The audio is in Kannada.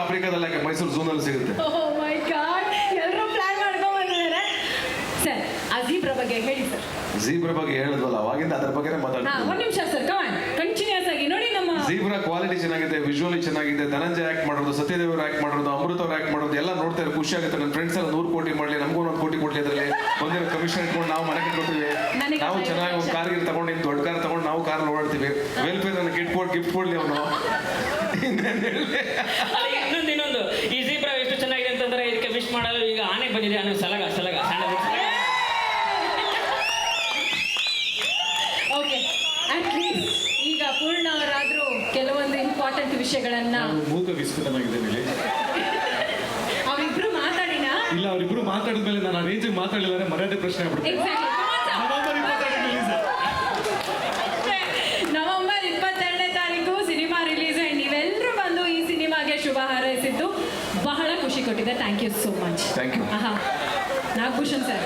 ಆಫ್ರಿಕಾದಲ್ಲಿ ಯಾಕೆ? ಮೈಸೂರು ಝೂನಲ್ಲಿ ಸಿಗುತ್ತೆ. ಓ ಮೈ ಗಾಡ್ ಎಲ್ಲರೂ ಪ್ಲಾನ್ ಮಾಡ್ಕೊಂಡು ಬಂದಿದ್ದಾರೆ. ಸರ್ ಆ ಜೀಬ್ರ ಬಗ್ಗೆ ಹೇಳಿ ಸರ್. ಜೀಬ್ರ ಬಗ್ಗೆ ಹೇಳಿದ್ವಲ್ಲ ಅವಾಗಿಂದ ಅದ್ರ ಬಗ್ಗೆ ಮಾತಾಡ್ತೀವಿ ಒಂದು ನಿಮಿಷ ಸರ್ ಕಮಾನ್ ಕಂಟಿನ್ಯೂಸ್ ಆಗಿ ನೋಡಿ ನಮ್ಮ ಜೀಬ್ರ ಕ್ವಾಲಿಟಿ ಚೆನ್ನಾಗಿದೆ ವಿಜುವಲಿ ಚೆನ್ನಾಗಿದೆ ಧನಂಜಯ ಆಕ್ಟ್ ಮಾಡೋದು ಸತ್ಯದೇವ್ ಆಕ್ಟ್ ಮಾಡೋದು ಅಮೃತ ಅವ್ರು ಆಕ್ಟ್ ಮಾಡೋದು ಎಲ್ಲ ನೋಡ್ತಾ ಇರೋ ಖುಷಿ ಆಗುತ್ತೆ. ನನ್ನ ಫ್ರೆಂಡ್ಸ್ ಎಲ್ಲ ನೂರು ಕೋಟಿ ಮಾಡಲಿ ನಮಗೂ ಒಂದು ಕೋಟಿ ಕೊಡ್ಲಿ ಅದರಲ್ಲಿ. ಒಂದಿನ ಕಮಿಷನ್ ಇಟ್ಕೊಂಡು ನಾವು ಮನೆಗೆ ಕಟ್ಕೊತೀವಿ ನಾವು ಚೆನ್ನಾಗಿ ಒಂದು. ಕಾರ್ ಗಿರ್ ತಗೊಂಡು ದೊಡ್ಡ ಕಾರ್ ತಗೊಂಡು ನಾವು ಕಾರ್ ಓಡಾಡ್ತೀವಿ. ವೆಲ್ಫೇರ್ ಗಿಫ್ಟ್ ಕೊಡ್ ಗಿಫ್ಟ್ ಕೊಡ್ಲಿ ಅವನು. ಇನ್ನೊಂದು ಇನ್ನೊಂದು. ಈ ಜೀಬ್ರಾ ಎಷ್ಟು ಚೆನ್ನಾಗಿದೆ ಅಂತಂದ್ರೆ ಇದಕ್ಕೆ ವಿಶ್ ಮಾಡಲು ಈಗ ಆನೆ ಬಂದಿದೆ ಅನ್ನೋ ಸಲಗ ಸಲಗ ಸಣ್ಣ. ಓಕೆ ಅಟ್ಲೀಸ್ಟ್ ಈಗ ಪೂರ್ಣ ಅವರಾದ್ರೂ ಕೆಲವೊಂದು ಇಂಪಾರ್ಟೆಂಟ್ ವಿಷಯಗಳನ್ನ ಮೂಕ ವಿಸ್ಫುಟನಾಗಿದ್ದೇನೆ ಇಲ್ಲಿ ಅವರಿಬ್ರು ಮಾತಾಡಿನ? ಇಲ್ಲ ಅವರಿಬ್ರು ಮಾತಾಡಿದ ಮೇಲೆ ನಾನು ಆ ರೇಂಜಿಗೆ ಮಾತಾಡಲಿಲ್ಲ ಮರ್ಯಾದೆ ಪ್ರಶ್ನೆ ಆಗ್ಬಿಡುತ್ತೆ. ಶುಭ ಹಾರೈಸಿದ್ದು ಬಹಳ ಖುಷಿ ಕೊಟ್ಟಿದೆ. Thank you so much thank you ಆಹಾ. ನಾಗಭೂಷಣ್ ಸರ್.